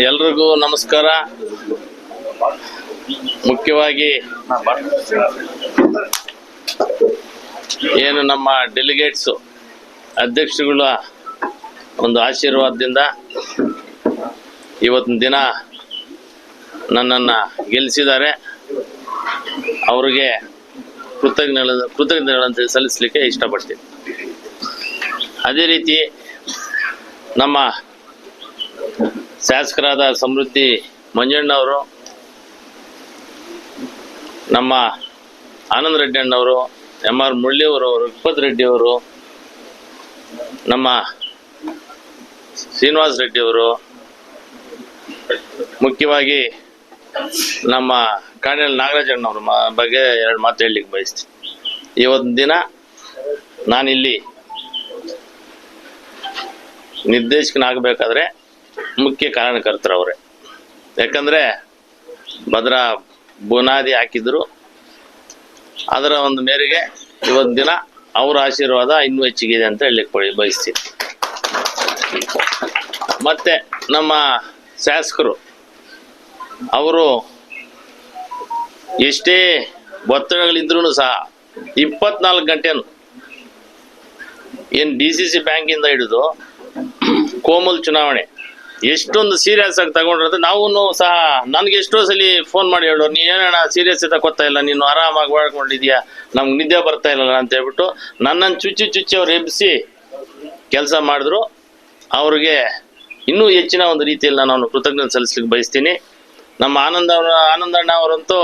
ಎಲ್ರಿಗೂ ನಮಸ್ಕಾರ. ಮುಖ್ಯವಾಗಿ ಏನು ನಮ್ಮ ಡೆಲಿಗೇಟ್ಸು ಅಧ್ಯಕ್ಷರುಗಳ ಒಂದು ಆಶೀರ್ವಾದದಿಂದ ಇವತ್ತಿನ ದಿನ ನನ್ನನ್ನು ಗೆಲ್ಲಿಸಿದ್ದಾರೆ. ಅವರಿಗೆ ಕೃತಜ್ಞ, ಕೃತಜ್ಞತೆಗಳನ್ನು ಸಲ್ಲಿಸಲಿಕ್ಕೆ ಇಷ್ಟಪಡ್ತೀನಿ. ಅದೇ ರೀತಿ ನಮ್ಮ ಶಾಸಕರಾದ ಸಮೃದ್ಧಿ ಮಂಜಣ್ಣವರು, ನಮ್ಮ ಆನಂದ ರೆಡ್ಡಿ ಅಣ್ಣವರು ಎಂ ಆರ್ ಅವರು ವಿಪತ್ ರೆಡ್ಡಿ ಅವರು ನಮ್ಮ ಶ್ರೀನಿವಾಸ್ ರೆಡ್ಡಿ ಅವರು ಮುಖ್ಯವಾಗಿ ನಮ್ಮ ಕಾಣೆಲ್ ನಾಗರಾಜಣ್ಣವ್ರ ಬಗ್ಗೆ ಎರಡು ಮಾತು ಹೇಳಲಿಕ್ಕೆ ಬಯಸ್ತೀನಿ. ಇವತ್ತು ದಿನ ನಾನಿಲ್ಲಿ ನಿರ್ದೇಶಕನಾಗಬೇಕಾದ್ರೆ ಮುಖ್ಯ ಕಾರಣಕರ್ತರು ಅವರೇ. ಯಾಕಂದರೆ ಭದ್ರ ಬುನಾದಿ ಹಾಕಿದ್ರು. ಅದರ ಒಂದು ಮೇರೆಗೆ ಇವತ್ತು ದಿನ ಅವರ ಆಶೀರ್ವಾದ ಇನ್ನೂ ಹೆಚ್ಚಿಗಿದೆ ಅಂತ ಹೇಳಿ ಕೊಡಿ ಬಯಸ್ತೀನಿ. ಮತ್ತೆ ನಮ್ಮ ಶಾಸಕರು, ಅವರು ಎಷ್ಟೇ ಒತ್ತಡಗಳಿದ್ರೂ ಸಹ ಇಪ್ಪತ್ನಾಲ್ಕು ಗಂಟೆನು ಏನು ಡಿ ಸಿ ಸಿ ಬ್ಯಾಂಕಿಂದ ಹಿಡಿದು ಕೋಮಲ್ ಚುನಾವಣೆ ಎಷ್ಟೊಂದು ಸೀರಿಯಸ್ ಆಗಿ ತಗೊಂಡ್ರೆ ನಾವು ಸಹ ನನಗೆ ಎಷ್ಟೋ ಸಲ ಫೋನ್ ಮಾಡಿ ಹೇಳೋರು ನೀ ಏನಣ್ಣ ಸೀರಿಯಸ್ ತಗೋತಾ ಇಲ್ಲ, ನೀನು ಆರಾಮಾಗಿ ಮಾಡ್ಕೊಂಡಿದ್ಯಾ ನಮ್ಗೆ ನಿದ್ದೆ ಬರ್ತಾ ಇಲ್ಲಲ್ಲ ಅಂತ ಹೇಳ್ಬಿಟ್ಟು ನನ್ನನ್ನು ಚುಚ್ಚಿ ಚುಚ್ಚಿ ಅವ್ರು ಎಬ್ಬಿಸಿ ಕೆಲಸ ಮಾಡಿದ್ರು. ಅವ್ರಿಗೆ ಇನ್ನೂ ಹೆಚ್ಚಿನ ಒಂದು ರೀತಿಯಲ್ಲಿ ನಾನು ಕೃತಜ್ಞತೆ ಸಲ್ಲಿಸ್ಲಿಕ್ಕೆ ಬಯಸ್ತೀನಿ. ನಮ್ಮ ಆನಂದ ಅವರ ಆನಂದಣ್ಣ ಅವರಂತೂ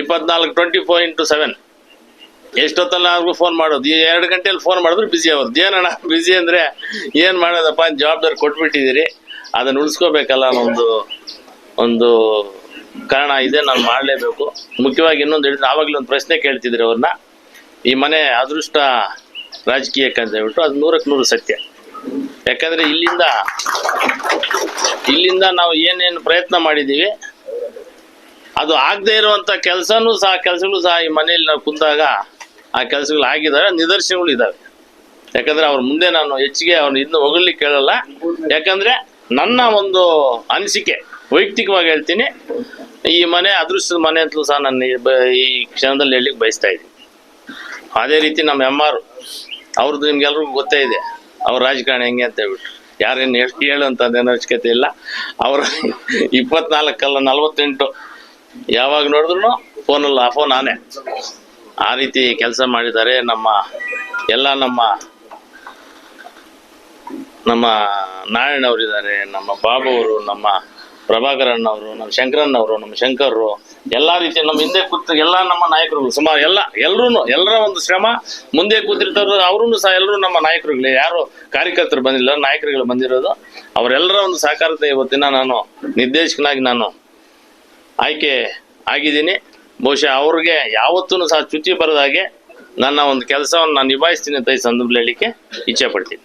ಇಪ್ಪತ್ನಾಲ್ಕು ಟ್ವೆಂಟಿ ಫೋರ್ ಇಂಟು ಸೆವೆನ್ ಎಷ್ಟೊತ್ತಲ್ಲ ಅವ್ರಿಗೂ ಫೋನ್ ಮಾಡೋದು. ಈ ಎರಡು ಗಂಟೆಯಲ್ಲಿ ಫೋನ್ ಮಾಡಿದ್ರು ಬ್ಯುಸಿ ಆಗೋದು. ಏನಣ್ಣ ಬ್ಯುಸಿ ಅಂದರೆ ಏನು ಮಾಡೋದಪ್ಪ? ಜವಾಬ್ದಾರಿ ಕೊಟ್ಬಿಟ್ಟಿದ್ದೀರಿ. ಅದನ್ನು ಉಳಿಸ್ಕೋಬೇಕಲ್ಲ ಒಂದು ಒಂದು ಕಾರಣ ಇದೆ, ನಾನು ಮಾಡಲೇಬೇಕು. ಮುಖ್ಯವಾಗಿ ಇನ್ನೊಂದು ಹೇಳಿದ್ರೆ ಆವಾಗಲೇ ಒಂದು ಪ್ರಶ್ನೆ ಕೇಳ್ತಿದ್ರು ಅವ್ರನ್ನ. ಈ ಮನೆ ಅದೃಷ್ಟ ರಾಜಕೀಯಕ್ಕೆ ಅಂತ ಹೇಳ್ಬಿಟ್ಟು, ಅದು ನೂರಕ್ಕೆ ನೂರು ಸತ್ಯ. ಯಾಕಂದರೆ ಇಲ್ಲಿಂದ ಇಲ್ಲಿಂದ ನಾವು ಏನೇನು ಪ್ರಯತ್ನ ಮಾಡಿದ್ದೀವಿ ಅದು ಆಗದೆ ಇರುವಂಥ ಕೆಲಸನೂ ಸಹ, ಕೆಲಸಗಳು ಸಹ ಈ ಮನೆಯಲ್ಲಿ ನಾವು ಕುಂತಾಗ ಆ ಕೆಲಸಗಳು ಆಗಿದ್ದಾವೆ, ನಿದರ್ಶನಗಳು ಇದ್ದಾವೆ. ಯಾಕಂದ್ರೆ ಅವ್ರ ಮುಂದೆ ನಾನು ಹೆಚ್ಚಿಗೆ ಅವ್ರನ್ನ ಇನ್ನೂ ಹೊಗಳ್ಲಿಕ್ಕೆ ಕೇಳಲ್ಲ ಯಾಕಂದ್ರೆ ನನ್ನ ಒಂದು ಅನಿಸಿಕೆ, ವೈಯಕ್ತಿಕವಾಗಿ ಹೇಳ್ತೀನಿ. ಈ ಮನೆ ಅದೃಷ್ಟದ ಮನೆ ಅಂತಲೂ ಸಹ ನಾನು ಈ ಕ್ಷಣದಲ್ಲಿ ಹೇಳಲಿಕ್ಕೆ ಬಯಸ್ತಾ ಇದ್ದೀನಿ. ಅದೇ ರೀತಿ ನಮ್ಮ ಎಂ ಆರ್ ಅವ್ರದ್ದು ನಿಮ್ಗೆಲ್ರಿಗೂ ಗೊತ್ತೇ ಇದೆ. ಅವ್ರ ರಾಜಕಾರಣ ಹೆಂಗೆ ಅಂತ ಹೇಳ್ಬಿಟ್ಟು ಯಾರೇನು ಎಷ್ಟು ಹೇಳುವಂಥದ್ದು ಅವಶ್ಯಕತೆ ಇಲ್ಲ. ಅವ್ರ ಇಪ್ಪತ್ನಾಲ್ಕಲ್ಲ ನಲ್ವತ್ತೆಂಟು, ಯಾವಾಗ ನೋಡಿದ್ರು ಫೋನಲ್ಲ ಫೋನ್ ಆನೆ. ಆ ರೀತಿ ಕೆಲಸ ಮಾಡಿದ್ದಾರೆ ನಮ್ಮ ಎಲ್ಲ ನಮ್ಮ ನಮ್ಮ ನಾರಾಯಣವ್ರು ಇದ್ದಾರೆ ನಮ್ಮ ಬಾಬು ಅವರು, ನಮ್ಮ ಪ್ರಭಾಕರಣ್ಣ ಅವರು, ನಮ್ಮ ಶಂಕರಣ್ಣವರು ನಮ್ಮ ಶಂಕರರು ಎಲ್ಲ ರೀತಿಯ ನಮ್ಮ ಹಿಂದೆ ಕೂತ, ಎಲ್ಲ ನಮ್ಮ ನಾಯಕರುಗಳು, ಸುಮಾರು ಎಲ್ಲ ಎಲ್ಲರೂ ಎಲ್ಲರ ಒಂದು ಶ್ರಮ, ಮುಂದೆ ಕೂತಿರ್ತಾರ ಅವ್ರೂ ಸಹ ಎಲ್ಲರೂ ನಮ್ಮ ನಾಯಕರುಗಳೇ. ಯಾರು ಕಾರ್ಯಕರ್ತರು ಬಂದಿಲ್ಲ, ನಾಯಕರುಗಳು ಬಂದಿರೋದು ಅವರೆಲ್ಲರ ಒಂದು ಸಹಕಾರತೆ ಇವತ್ತಿನ ನಾನು ನಿರ್ದೇಶಕನಾಗಿ ನಾನು ಆಯ್ಕೆ ಆಗಿದ್ದೀನಿ. ಬಹುಶಃ ಅವ್ರಿಗೆ ಯಾವತ್ತೂ ಸಹ ಚ್ಯುತಿ ಬರದ ಹಾಗೆ ನನ್ನ ಒಂದು ಕೆಲಸವನ್ನು ನಾನು ನಿಭಾಯಿಸ್ತೀನಿ ಅಂತ ಈ ಸಂದರ್ಭದಲ್ಲಿ ಹೇಳಲಿಕ್ಕೆ ಇಚ್ಛೆ ಪಡ್ತೀನಿ.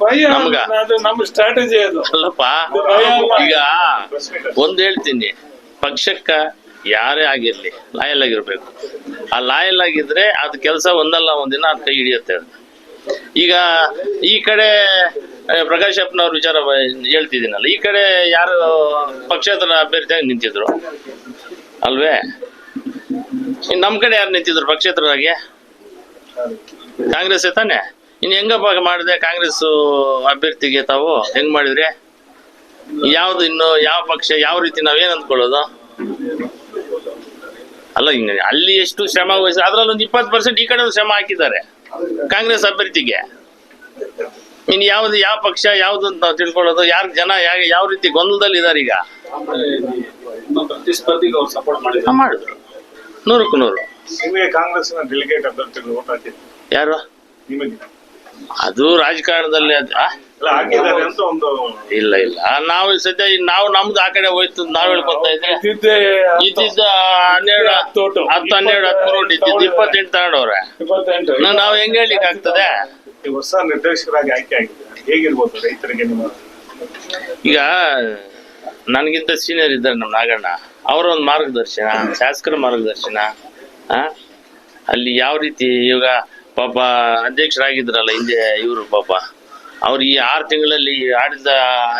ಭಯ ನಮ್ಗ? ಅದು ನಮ್ಮ ಸ್ಟ್ರಾಟಜಿ ಅದು. ಅಲ್ಲಪ್ಪ ಈಗ ಒಂದ್ ಹೇಳ್ತೀನಿ. ಪಕ್ಷಕ್ಕ ಯಾರೇ ಆಗಿರ್ಲಿ ಲಾಯಲ್ ಆಗಿರ್ಬೇಕು ಆ ಲಾಯಲ್ ಆಗಿದ್ರೆ ಅದ್ ಕೆಲಸ ಒಂದಲ್ಲ ಒಂದಿನ ಅದ್ ಕೈ ಹಿಡಿಯುತ್ತೆ ಅದು ಈಗ ಈ ಕಡೆ ಆ, ಪ್ರಕಾಶ್ ಅಪ್ಪನವ್ರ ವಿಚಾರ ಬ- ಹೇಳ್ತಿದ್ದೀನಲ್ಲ. ಈ ಕಡೆ ಯಾರು ಪಕ್ಷೇತರ ಅಭ್ಯರ್ಥಿಯಾಗಿ ನಿಂತಿದ್ರು? ಅಲ್ವೇ? ಇನ್ ನಮ್ ಕಡೆ ಯಾರು ನಿಂತಿದ್ರು ಪಕ್ಷೇತರರಾಗಿ? ಕಾಂಗ್ರೆಸ್ ತಾನೆ? ಇನ್ನು ಹೆಂಗಪ್ಪ ಮಾಡಿದೆ? ಕಾಂಗ್ರೆಸ್ ಅಭ್ಯರ್ಥಿಗೆ ತಾವು ಹೆಂಗ್ ಮಾಡಿದ್ರಿ? ಯಾವ್ದು ಇನ್ನು ಯಾವ ಪಕ್ಷ ಯಾವ ರೀತಿ ನಾವೇನ್ ಅಂದ್ಕೊಳ್ಳೋದು? ಅಲ್ಲ ಹಿಂಗ ಅಲ್ಲಿ ಎಷ್ಟು ಶ್ರಮ ವಹಿಸಿ ಅದ್ರಲ್ಲಿ ಒಂದು ಇಪ್ಪತ್ತು ಪರ್ಸೆಂಟ್ ಈ ಕಡೆ ಶ್ರಮ ಹಾಕಿದ್ದಾರೆ ಕಾಂಗ್ರೆಸ್ ಅಭ್ಯರ್ಥಿಗೆ. ಇನ್ ಯಾವ್ದು ಯಾವ ಪಕ್ಷ ಯಾವ್ದು ಅಂತ ನಾವು ತಿಳ್ಕೊಳ್ಳೋದು ಯಾರು ಜನ ಯಾವ ಯಾವ ರೀತಿ ಗೊಂದಲದಲ್ಲಿ ಇದಾರೆ ಈಗ? ಮಾಡಿದ್ರು. ನೂರಕ್ಕೂ ನೂರು. ಕಾಂಗ್ರೆಸ್ ಯಾರು? ನಿಮಗೆ. ಅದು ರಾಜಕಾರಣದಲ್ಲಿ ಇಲ್ಲ ಇಲ್ಲ. ನಾವು ಸದ್ಯ ನಾವು ನಮ್ದು ಆ ಕಡೆ ಹೋಯ್ತು ನಾವ್ ಹೇಳ್ಕೊತಾ ಇದ್ರೆ. ಇದ್ದಿದ್ದೆ ಹತ್ತು- ಹನ್ನೆರಡು ಹತ್ತು. ಹತ್ತು ಹನ್ನೆರಡು ಹದಿಮೂರು ಇದ್ದಿದ್ದು ಇಪ್ಪತ್ತೆಂಟು. ತಗೊಂಡವ್ರೆ. ನಾವ್ ಹೆಂಗ್ ಹೇಳ್ಲಿಕ್ಕೆ ಆಗ್ತದೆ? ಹೊಸ ನಿರ್ದೇಶಕರಾಗಿ ಆಯ್ಕೆ ಆಗಿದೆ. ಹೇಗಿರ್ಬೋದು ರೈತರಿಗೆ ಈಗ ನನಗಿಂತ ಸೀನಿಯರ್ ಇದ್ದಾರೆ ನಮ್ಮ ನಾಗಣ್ಣ. ಅವರ ಒಂದು ಮಾರ್ಗದರ್ಶನ ಶಾಸಕರ ಮಾರ್ಗದರ್ಶನ ಅಲ್ಲಿ ಯಾವ ರೀತಿ ಇವಾಗ ಪಾಪ ಅಧ್ಯಕ್ಷರಾಗಿದ್ರಲ್ಲ ಹಿಂದೆ ಇವರು ಪಾಪ. ಅವ್ರು ಈ ಆರು ತಿಂಗಳಲ್ಲಿ ಆಡಳಿತ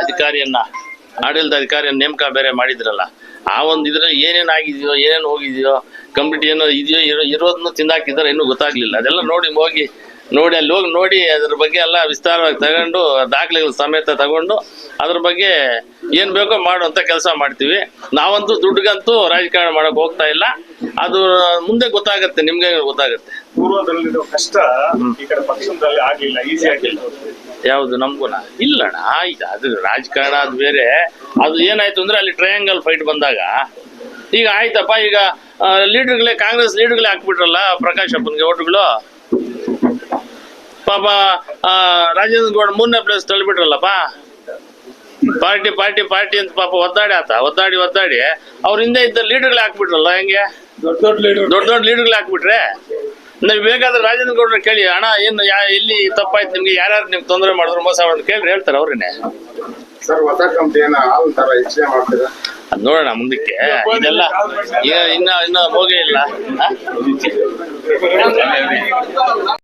ಅಧಿಕಾರಿಯನ್ನ ಆಡಳಿತ ಅಧಿಕಾರಿಯನ್ನ ನೇಮಕ ಬೇರೆ ಮಾಡಿದ್ರಲ್ಲ. ಆ ಒಂದು ಇದ್ರಲ್ಲಿ ಏನೇನು ಆಗಿದೆಯೋ, ಏನೇನು ಹೋಗಿದೆಯೋ ಕಂಪ್ಲೀಟ್ ಏನೋ ಇದೆಯೋ ಇರೋ ಇರೋದನ್ನು ತಿಂದಾಕಿದ್ದಾರೆ, ಇನ್ನೂ ಗೊತ್ತಾಗ್ಲಿಲ್ಲ. ಅದೆಲ್ಲ ನೋಡಿ ಹೋಗಿ ನೋಡಿ ಅಲ್ಲಿ ಹೋಗಿ ನೋಡಿ ಅದ್ರ ಬಗ್ಗೆ ಎಲ್ಲ ವಿಸ್ತಾರವಾಗಿ ತಗೊಂಡು ದಾಖಲೆಗಳ ಸಮೇತ ತಗೊಂಡು ಅದ್ರ ಬಗ್ಗೆ ಏನ್ ಬೇಕೋ ಮಾಡುವಂತ ಕೆಲಸ ಮಾಡ್ತೀವಿ. ನಾವಂತೂ ದುಡ್ಡುಗಂತೂ ರಾಜಕಾರಣ ಮಾಡಕ್ ಹೋಗ್ತಾ ಇಲ್ಲ. ಅದು ಮುಂದೆ ಗೊತ್ತಾಗತ್ತೆ ನಿಮ್ಗೆ ಗೊತ್ತಾಗತ್ತೆ. ಪೂರ್ವದಲ್ಲಿರೋ ಕಷ್ಟ ಈ ಕಡೆ ಪಕ್ಷದಲ್ಲಿ ಆಗ್ಲಿಲ್ಲ ಈಸಿ ಆಗಿಲ್ಲ ಯಾವುದು ನಮ್ಗುನ? ಇಲ್ಲಣ್ಣ ಆಯ್ತು ಅದು ರಾಜಕಾರಣ ಅದು ಬೇರೆ. ಅದು ಏನಾಯ್ತು ಅಂದ್ರೆ ಅಲ್ಲಿ ಟ್ರಯಾಂಗಲ್ ಫೈಟ್ ಬಂದಾಗ ಈಗ ಆಯ್ತಪ್ಪ ಈಗ ಲೀಡರ್ಗಳೇ ಕಾಂಗ್ರೆಸ್ ಲೀಡರ್ಗಳೇ ಹಾಕ್ಬಿಟ್ರಲ್ಲ ಪ್ರಕಾಶ್ ಅಪ್ಪನ್ಗೆ ಓಟ್ಗಳು. ಪಾಪ ರಾಜೇಂದ್ರ ಗೌಡ ಮೂರನೇ ಪ್ಲೇಸ್ ತಳ್ಳಿಬಿಟ್ರಲ್ಲಪ್ಪ? ಪಾರ್ಟಿ ಪಾರ್ಟಿ ಪಾರ್ಟಿ ಅಂತ ಪಾಪ ಒದ್ದಾಡಿ ಆತ. ಒದ್ದಾಡಿ ಒದ್ದಾಡಿ. ಅವ್ರ ಹಿಂದೆ ಇದ್ದ ಲೀಡರ್ಗಳು ಹಾಕ್ಬಿಟ್ರಲ್ಲ ಹೆಂಗೆ? ದೊಡ್ಡ ದೊಡ್ಡ ಲೀಡರ್ ದೊಡ್ಡ ದೊಡ್ಡ ಲೀಡರ್ಗಳು ಹಾಕ್ಬಿಟ್ರೆ? ನೀವು ಬೇಕಾದ್ರೆ ರಾಜೇಂದ್ರ ಗೌಡ್ರ ಕೇಳಿ ಅಣ್ಣ ಏನು ಯಾ ಎಲ್ಲಿ ತಪ್ಪಾಯ್ತು ನಿಮ್ಗೆ ಯಾರ್ಯಾರು ನಿಮ್ಗೆ ತೊಂದರೆ ಮಾಡಿದ್ರು ಮೋಸ ಮಾಡಿದ್ರು ಕೇಳಿ ಹೇಳ್ತಾರೆ ಅವ್ರೇನೆ ಸರ್ ಹೊಸ ಕಂಪ್ನಿಯನ್ನ ಹಾಲ್ ತರ ಹೆಚ್ಚಿಗೆ ಮಾಡ್ತೀರಾ ಅದ್ ನೋಡೋಣ ಮುಂದಕ್ಕೆ. ಇದೆಲ್ಲ ಇನ್ನ ಇನ್ನ ಹೋಗೇ ಇಲ್ಲ?